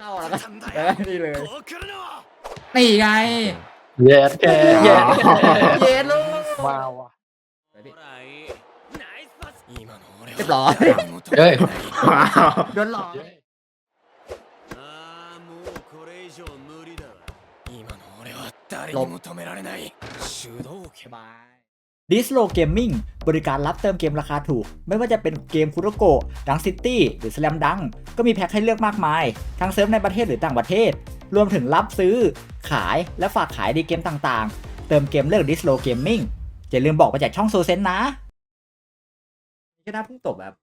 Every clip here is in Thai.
ข้าแล้วก็แล้วนี่เลยนี่ไงเย็ดแกเย็ดเย็ดลูกว้าวเรียบร้อยเฮ้ยว้าวโดนหลอกหลบ d i s l o Gaming บริการรับเติมเกมราคาถูก ไม่ว่าจะเป็นเกมคุโรโกะดังซิตี้หรือสแลมดัง ก็มีแพ็คให้เลือกมากมาย ทั้งเซิร์ฟในประเทศหรือต่างประเทศ รวมถึงรับซื้อ ขายและฝากขายดีเกมต่างๆ เติมเกมเลือก d i s l o Gaming อย่าลืมบอกไปจากช่องโซเซนนะก็น่าพุ่งตบแบบ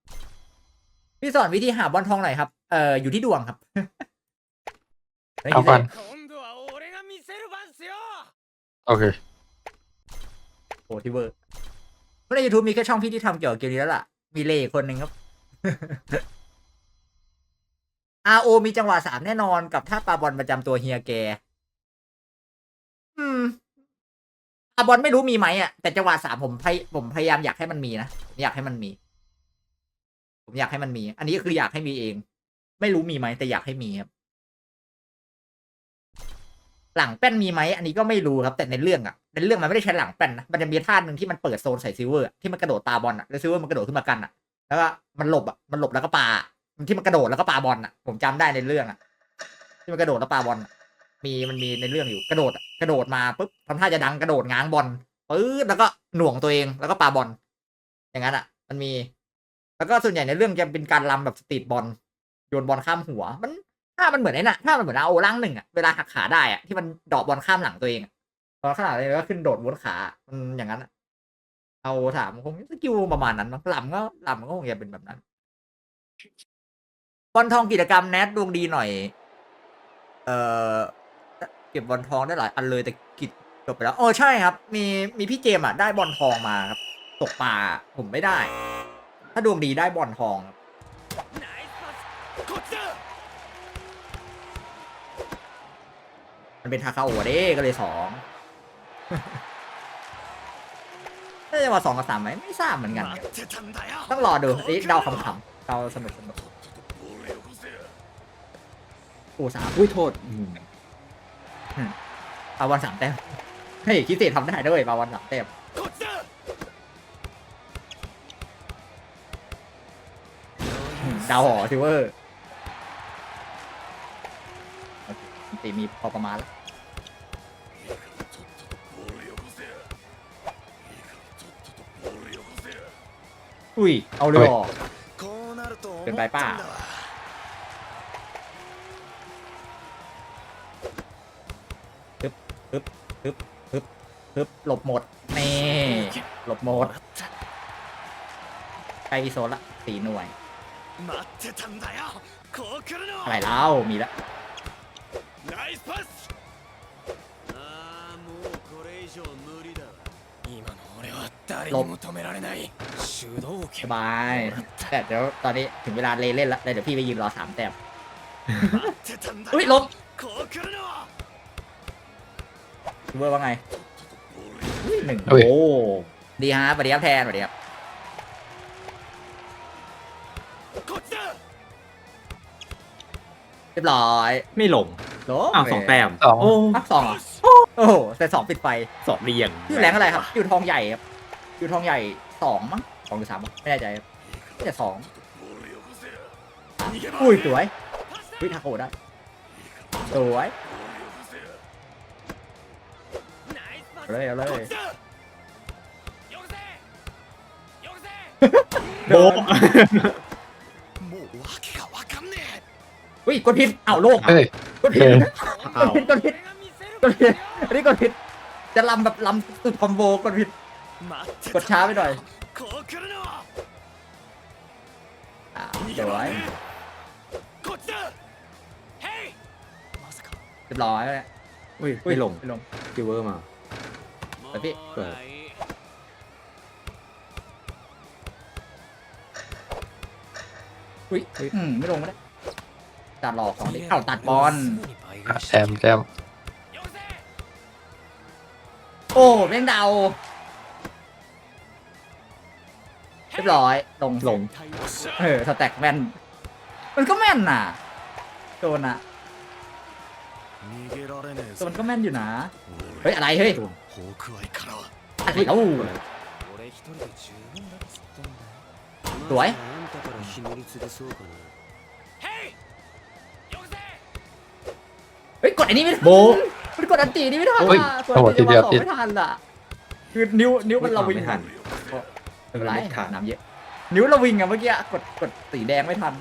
พี่สอนวิธีหาบอลทองหน่อยครับ เอ่อ อยู่ที่ดวงครับเอาก่อนโอเค โอที่เวอร์เพราะในยูทูบมีแค่ช่องพี่ที่ทำเกี่ยวกับเกมนี้แล้วล่ะ มีเล่คนหนึ่งครับ RO มีจังหวะสามแน่นอนกับท่าปาบอลประจำตัวเฮียแก อืมปาบอลไม่รู้มีไหมอะ แต่จังหวะสามผมพยผมพยายามอยากให้มันมีนะผมอยากให้มันมี ผมอยากให้มันมี อันนี้คืออยากให้มีเอง ไม่รู้มีไหมแต่อยากให้มีครับ หลังแป้นมีไหมอันนี้ก็ไม่รู้ครับแต่ในเรื่องอะในเรื่องมันไม่ได้ใช้หลังแป้นนะมันจะมีท่าหนึ่งที่มันเปิดโซนใส่ซิลเวอร์ที่มันกระโดดตาบอลอะแล้วซิลเวอร์มันกระโดดขึ้นมากันอะแล้วก็มันหลบอะมันหลบแล้วก็ปาที่มันกระโดดแล้วก็ปาบอลอะผมจำได้ในเรื่องอะที่มันกระโดดแล้วปาบอลมีมันมีในเรื่องอยู่กระโดดกระโดดมาปุ๊บทำท่าจะดังกระโดดง้างบอลปื๊ดแล้วก็หน่วงตัวเองแล้วก็ปาบอลอย่างนั้นอะมันมี แล้วก็ส่วนใหญ่ในเรื่องจะเป็นการลำแบบสตรีทบอลโยนบอลข้ามหัว มัน ถ้ามันเหมือนไอ้น่ะถ้ามันเหมือนเอาล่างหนึ่งอะเวลาหักขาได้อะที่มันเดอกบอลข้ามหลังตัวเองตอนขนาดนี้ก็ขึ้นโดดวนขามันอย่างนั้นอะเอาถามคงสกิลประมาณนั้นมั้งลำก็ลำก็คงจะเป็นแบบนั้นบอลทองกิจกรรมแนทดวงดีหน่อย เออเก็บบอลทองได้หลายอันเลยแต่กิจจบไปแล้วโอ้ใช่ครับ มีมีพี่เจมส์อะได้บอลทองมาครับ ตกปลาผมไม่ได้ ถ้าดวงดีได้บอลทองครับ มันเป็นทาคาโอะเด้ก็เลยสองน่าจะมาสองกับสามไหมไม่ทราบเหมือนกัน ต้องรอดูนี่เดาคำๆเดาสนุกสนุกโอ้สามอุ้ยโทษอืมปาวันสามแต้มเฮ้ยคิดเศษทำได้ด้วยปาวันสามแต้มเดาวหอทิวเวอร์ ตีมีพอประมาณล้อุ้ย เอาเลยเหรอเป็นไปป้าฮึบฮึบฮึบฮึบฮึบหลบหมด นี่ หลบหมดใกล้อีโซนละสีหน่วยอะไรแล้วมีแล้ว ナイスパスああもうこれ以上無理だわ今の俺は誰にも止められない手動 ส 拳 บายแต่เดี๋ยวตอนนี้ถึงเวลาเลเล่นแล้วเดี๋ยวพี่ไปยืนรอสามแต้ม 待ってたんだ อุ้ย よ ลบ こう来るのは ซิเวอร์ว่าไง ボール อุ้ยหนึ่ง เฮ้ย โอ้ดีฮะสวัสดีครับแทนสวัสดีครับ こっちだ เรียบร้อย ไม่ลง โอ้อาสองแต้มสองพักสองโอ้โหแต่สองปิดไฟสองเรียงอยู่แรงอะไรครับ อยู่ทองใหญ่ครับอยู่ทองใหญ่สองมั้งสองหรือสามวะไม่แน่ใจครับน่สองอุ้ยสวยวิทาโกได้สวยเอาเลยเอาเลยโบะอุ้ยกดผิดเอาโลกเฮ้ย กดผิดกดผิดกดผิดกดผิดอันนี้กดผิด จะลำแบบลำสุดคอมโบกดผิด กดช้าไปหน่อยเรียบร้อยเรียบร้อยแล้วเนี่อุ้ยไม่ลงไม่ลงซิวเวอร์มาแต่พี่เปิดอุ้ยอืมไม่ลงก็ได้ จะหลอกของดิเอ้าตัดบอลแซมแซมโอ้เล่งเดาเรียบร้อยลงลงเออสแต็กแมนมันก็แม่นน่ะโดนอะแต่มันก็แม่นอยู่นะ เฮ้ย อะไรเฮ้ยอะไรเอ้าสวย เฮ้ยกดอันนี้ไม่ทันโบ๊มันกดอันตีนี่ไม่ทันโอ้ะกดอันตีเดียวติไม่ทันอะคือนิ้วนิ้วมันระวิงไม่ทันม่เป็นไรไม่ทัน น้ำเยอะนิ้วระวิงอะเมื่อกี้กดกดสีแดงไม่ทัน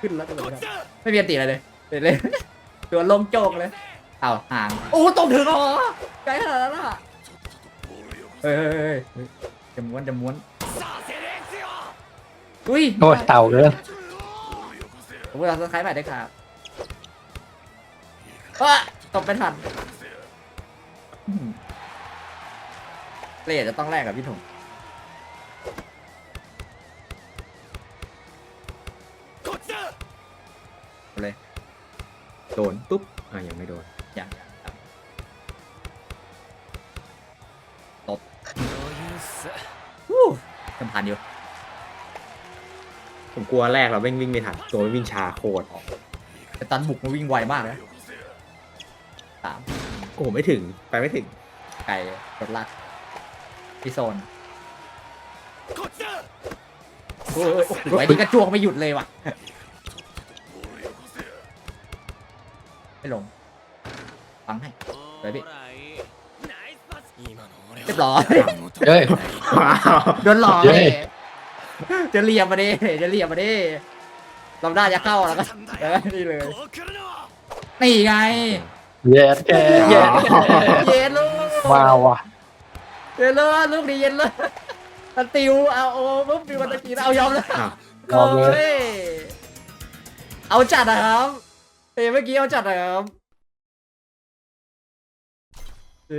ขึ้นแล้วก็เลยไม่มีอันตีอะไรเลยเด็ดเลย ตัวลงโจกเลยเอาห่างโอ้ตรงถึงเหรอไกลขนาดนั้นอะเฮ้ยเฮ้ยเฮ้ยจะม้วนจะม้วนอุ้ย โอ้ยเต่าเลยนผมเราสไครต์ใหม่ได้ครับ ตบไม่ทันเลจะต้องแลกกับพี่ถุงเลยโดนปุ๊บอะยังไม่โดนยังตบวู้ทำผ่านอยู่ ผมกลัวแรกเราวิ่งวิ่งไม่ทันตัววิ่งชาโคตรแต่ตันบุกมันวิ่งไวมากนะ โอ้โหไม่ถึงไปไม่ถึงไก่รถลักพี่โซนโอ้ยโอ้ไอ้นี่กระจวงไม่หยุดเลยว่ะไม่ลงฟังให้ไปพี่เรียบร้อยเฮ้ย ว้าวโดนหลอกเย้ เลยจะเรียบมาดิจะเรียบมาดิลำหน้าจะเข้าแล้วก็ได้นี่เลยนี่ไง เย็ดแค่เย็ดเย็นลูกมาว่ะเย็นเลยลูกดีเย็นเลยมันติวเอาโอ้ปุ๊บติวมันตะกี้เอายอมแล้วโอ้ยเอาจัดนะครับเเมื่อกี้เอาจัดนะครับ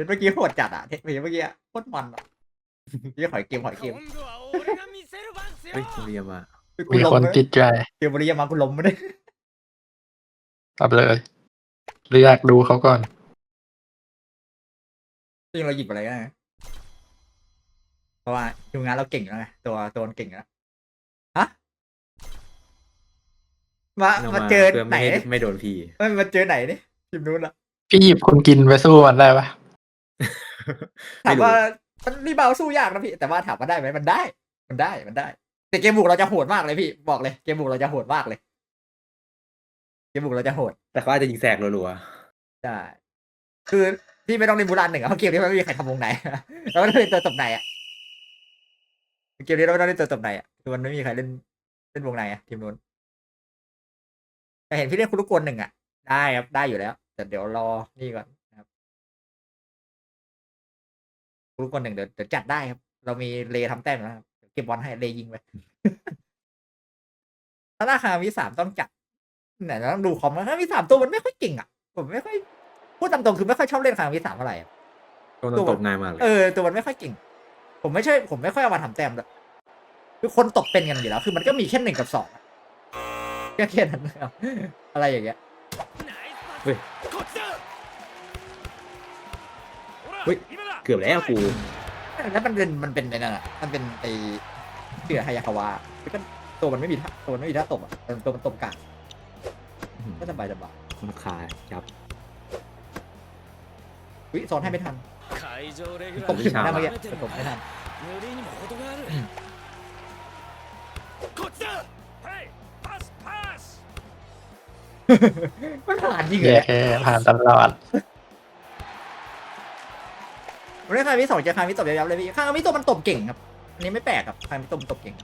เมื่อกี้โหดจัดอะเมื่เมื่อกี้โคตรมันอะยี่หอยเกมหอยเกมเฮ้ยเรียมามีคนจิตใจเดี๋ยวบริยามาคุณล้มไม่ได้ทำเลย เรียกดูเขาก่อนจริงเราหยิบอะไรก็ได้นะเพราะว่าทีมงานเราเก่งอยู่แล้วไงตัวตัวมันเก่งอยู่แล้วฮะมาเรามามาเจอเพื่อไหนไม่ให้ไม่โดนพีไม่มาเจอไหนนี่ทีมนู้นละพี่หยิบคุณกินไปสู้มันได้ปะถามว่ามันรีบาวสู้ยากนะพี่ แต่ว่าถามว่าได้ไหมมันได้ มันได้มันได้ แต่เกมบุกเราจะโหดมากเลยพี่บอกเลยเกมบุกเราจะโหดมากเลย เกมบุกเราจะโหดแต่เขาอาจจะยิงแสกรัวใช่คือพี่ไม่ต้องเล่นบูรานหนึ่งอะเพราะเกมนี้มันไม่มีใครทำวงไหนแล้วก็เล่นตัวตบไหนอะเกมนี้เราไม่ต้องเล่นตัวตบไหนอะคือมันไม่มีใครเล่นเล่นวงไหนอะทีมนู้นแต่เห็นพี่เล่นคุรุกวนหนึ่งอะได้ครับได้อยู่แล้ว แต่เดี๋ยวรอนี่ก่อนนะครับคุรุกวนหนึ่งเดี๋ยวเดี๋ยวจัดได้ครับ เรามีเลทำแต้มแล้วครับเดี๋ยวเก็บบอลให้เลยิงไปถ้าราคามีสามต้องจัด ไหนเราต้องดูคอมนะครั้งมีสามตัวมันไม่ค่อยเก่งอะผมไม่ค่อยพูดตามตรงคือไม่ค่อยชอบเล่นคางมีสามเท่าไหร่อะโดนตบนายมากเลยเออตัวมันไม่ค่อยเก่ง ผมไม่ใช่ ผมไม่ค่อยเอามาทำแต้มแลยคือคนตกเป็นกันอยู่แล้ว คือมันก็มีแค่หนึ่งกับสองแค่แค่นั้นอะไรอย่างเงี้ยเฮ้ยเฮ้ยเกือบแล้วกูแล้วมันเป็นมันเป็นอะไรน่ะมันเป็นไอเสือไฮยาคาวะแล้วก็ตัวมันไม่มีท่าตัวมันไม่มีท่าตกอะตัวมันตกกลาง ก็สบายสบายคุ้มค่าครับวิสอนให้ไม่ทันตบไม่ทันเยอะตบไม่ทันมันผ่านจริเหรอผ่านตลอดเรื่องคามิสองจะคามิตบยับเลยพี่คามิตบมันตบเก่งครับอันนี้ไม่แปลกครับคามิตบตบเก่ง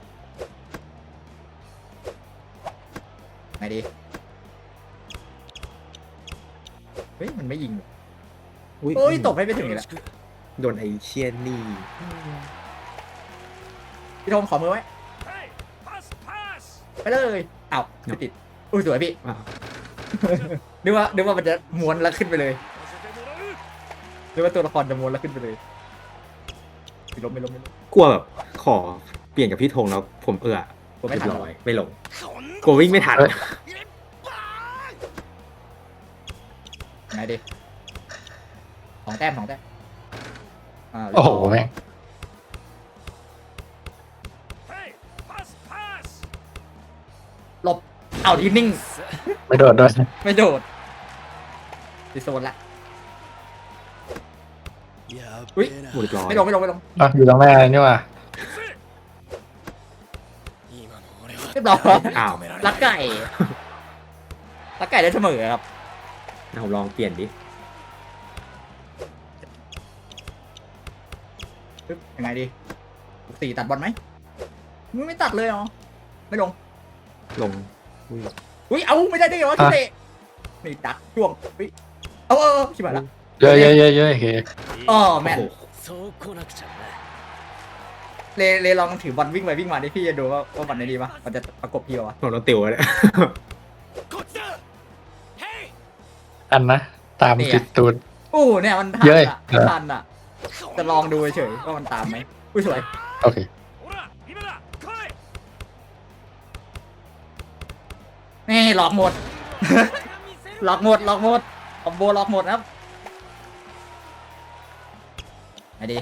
ไงดี เฮ้ยมันไม่ยิงอุ้ยตกไห้ไม่ถึงอีแล้วโดนไอเชียนนี่พี่ธงขอมือไว้ไปเลยเอาไม่ติดอุ้ยสวยพี่อ้าวนึกว่านึกว่ามันจะม้วนแล้วขึ้นไปเลยนึกว่าตัวละครจะม้วนแล้วขึ้นไปเลยไม่ลงไม่ลงไม่ล้กลัวแบบขอเปลี่ยนกับพี่ธงแล้วผมเอือไม่ลอยไม่ลงกลัววิ่งไม่ทัน อยดิของแต้มของแต้มอ่โอ้โหแม่งหลบเอาทีนิ่ง ไม่โดดด้วยไม่โดดดิโซนละอุ้ยหมดร้อไม่ลงไม่ลงไม่ลงอะอยู่ตรงแม่นี่ว่ะไม่ยบร้อยอ้าวรักไก่ลักไก่ได้เสมอครับ นะผมลองเปลี่ยนดิ ปึ๊บยังไงดีสี่ตัดบอลไหมมึงไม่ตัดเลยเหรอไม่ลง ลงอุ้ย อุ้ยเอาไม่ได้ได้ไงวะทุเรศนี่ดักช่วงอุ้ยเอาเออเออชิบหายละ เยอะเยอะเยอะเยอะโอเค อ๋อ โอ้ แม่น โห そう来なくちゃな เลเลลองถือบอลวิ่งไปวิ่งมาดิพี่จะดูว่าว่าบอลในดีปะมันจะประกบพี่ปะวะ ผมโดนติวเลย こっちだヘイ อันนะ ตามติดตูด โอ้เนี่ยมันทันอะทันอะ จะลองดูเฉยว่ามันตามไหมอุ้ยสวยโอเค นี่หลอกหมด หลอกหมดหลอกหมดคอมโบหลอกหมดครับไอ้ดิ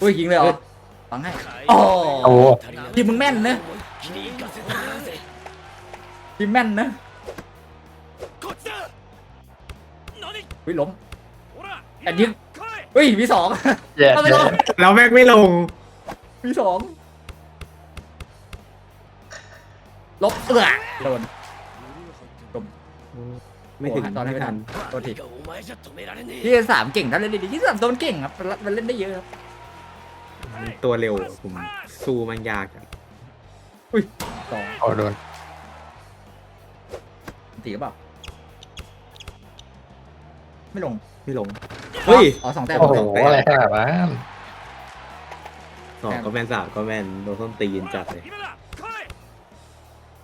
อุ้ยยิงเลยเหรอฟังให้โอ้โอ้ ทีมมึงแม่นเนอะทีมแม่นเนอะ เฮ้ยล้มแต่ยิงเฮ้ยมีสองเอางแล้วแม็กไม่ลง มีสองลบเอือโดนไม่ถึงตอนนี้ไม่ทันโทษทีที่สามเก่งท่านเล่นดีที่สามโดนเก่งครับมันเล่นได้เยอะครับตัวเร็วผมสู้มันยากอะอุ้ยสองอ๋โดนตีหรือเปล่า ไม่ลงไม่ลงเฮ้ยอ๋อสองแต้มโอ้โหอะไรขนาดนั้นสองก็แมนสามก็แมนโดนส้นตีนจัดเลย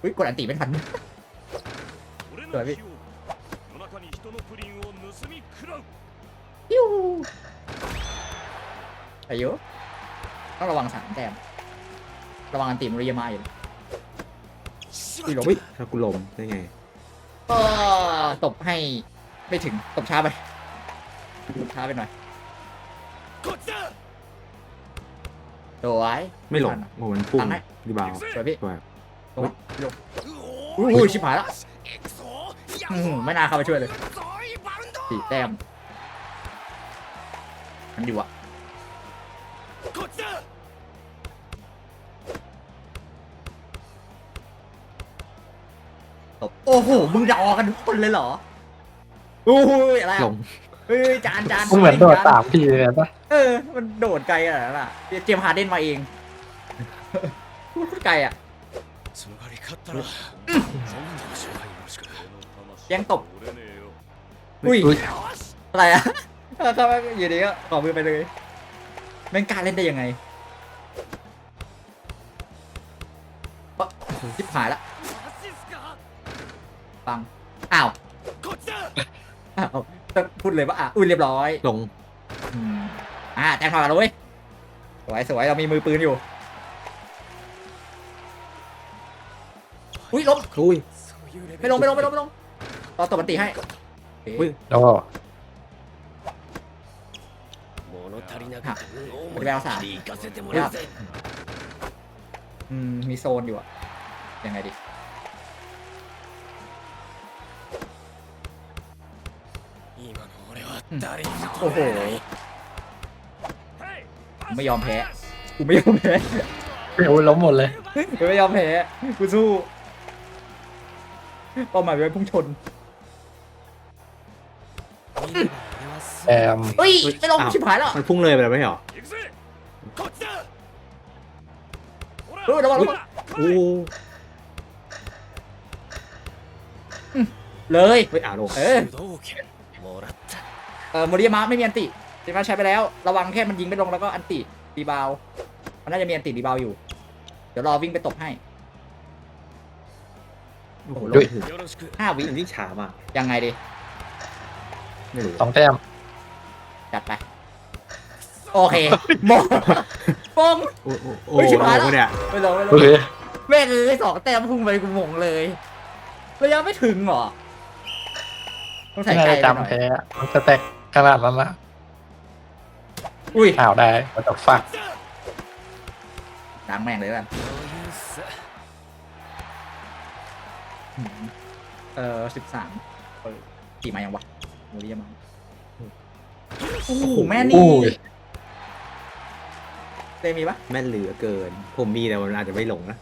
อุ้ยกดอันตีไม่ทันสวยพี่ยูอายุต้องระวังสามแต้มระวังอันตีมริยามาอยู่ที่หลบถ้ากูลงได้ไงก็ตบให้ ไม่ถึงตบช้าไปช้าไปหน่อยสวยไม่หลงโอ้โหมันพุ่งดีบาวสวยพี่สวยลงโอุ้ยชิบหายละไม่น่าเข้ามาช่วยเลยสี่แต้มมันอยู่อะตบโอ้โห มึงจะออกกันทุกคนเลยเหรอ อ้ยอะไร ล อะ ง เฮ้ยจานจาน มันเหมือนโดด จ สามทีเลยปะ เออ มันโดดไกลอะน่ะเจมส์ฮาร์เดนมาเองพูดไกลอะ その代わり勝ったらそんな面白いよろしく ยังตบ 折れねえよ อุ้ย อุ้ย よし อะไรอะเข้ามาอยู่ดีก็ขอมือไปเลยแม่งกล้ารเล่นได้ยังไงเอ้อชิบหายละ マジっすか ฟัง อ้าว こっちだ อาพูดเลยว่าอุ้ยเรียบร้อย ลง อ่าแตงถอดเลยสวยสวยเรามีมือปืนอยู่ อุ้ยลบอุ้ยไม่ลงไม่ลงไม่ลงไม่ลงรอตบมันตีให้อุ้ยรอหักแววสาดอืมมีโซนอยู่อะยังไงดี โอ้โห ไม่ยอมแพ้ กูไม่ยอมแพ้ เดี๋ยวล้มหมดเลย กูไม่ยอมแพ้ กูสู้ต่อมาไปพุ่งชน แอมเฮ้ยไม่ลงชิบหายแล้วมันพุ่งเลยไปแล้วไม่เหรอเออระวังรู้เลย ไปอ่านลงเออ เออโมริยามะไม่มีอันติเจมาใช้ไปแล้ว ระวังแค่มันยิงไม่ลงแล้วก็อันติดีบาวมันน่าจะมีอันติดีบาวอยู่ เดี๋ยวรอวิ่งไปตบให้โอ้โหห้าวิวิ่งช้ามากยังไงดีไม่รู้สองแต้มจัดไป โอเคมองมงโอ้โหโอ้โหเนี่ยไม่ลงไม่ลงแม่เอ้ยสองแต้มพุ่งไปกูมงเลยระยะไม่ถึงหรอต้องใส่ไกลหน่อยมันจะแตก ขนาดนั้นนะอุ้ยอ้าวได้มาตกฟักล้งแม่งเลยกันเออสิบสามตีมายังวะโมลี่ยังมาโอ้โหแม่นี่เต้มีปะแม่นเหลือเกิน ผมมีแต่มันอาจจะไม่หลงนะ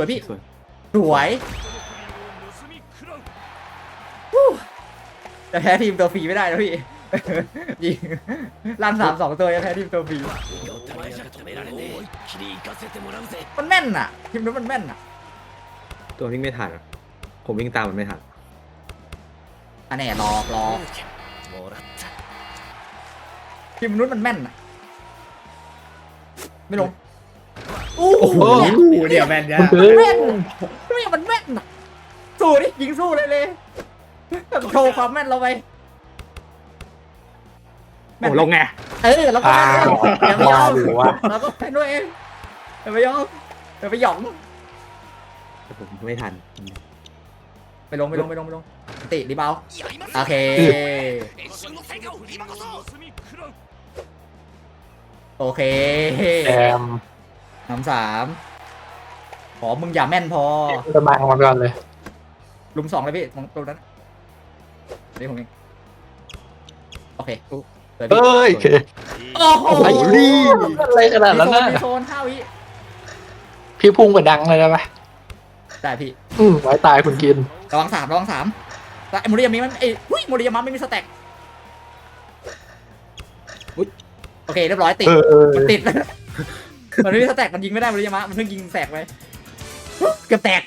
วยพี่ สวย สวยจะแพ้ทีมตัวฟีไม่ได้นะพี่ยิงลั่นสามสองตัวจะแพ้ทีมตัวฟีมันแม่นน่ะ ทีมนั้นมันแม่นน่ะ ตัววิ่งไม่ทันผมวิ่งตามมันไม่ทันอันนี้รอรอทีมนู้นมันแม่นน่ะ ไม่ลง โอ้โหเดี๋ยวแมนเนี่ยแม่นทำไมมันแม่นอะสู้ดิยิงสู้เลยเลยโชว์ความแม่นเราไปโอ้ลงไง เออเราก็แม่นอย่าไปยอมเราก็แม่นด้วยเองแต่ไม่ยอมแต่าไปหยองผมไม่ทัน ไปลงไปลงไปลงไปลงติดีเบาโอเคโอเคแอม น้ำสามขอมึงอย่าแม่นพอจะมามาก่อนเลยลุมสองเลยพี่ตรงตรงนั้นนี่ผมเองโอเคเดี๋ยวพี่เอ้ยโอเคโอ้โหไอ้นี่อะไรขนาดนั้นมีนะโซนมีโซนห้าวิพี่พุ่งไปดังเลยได้ปะได้พี่ อืมไว้ตายคุณกินระวังสามระวังสามแต่ไอ้โมริยามิมันไอ้หุ้ยโมริยามิไม่มีสแต็กอุ๊ยโอเคเรียบร้อยติดเออเออมันติด มันไม่มีสแต็กมันยิงไม่ได้มันเลยามะมันเพิ่งยิงแตกไปเกือบแตก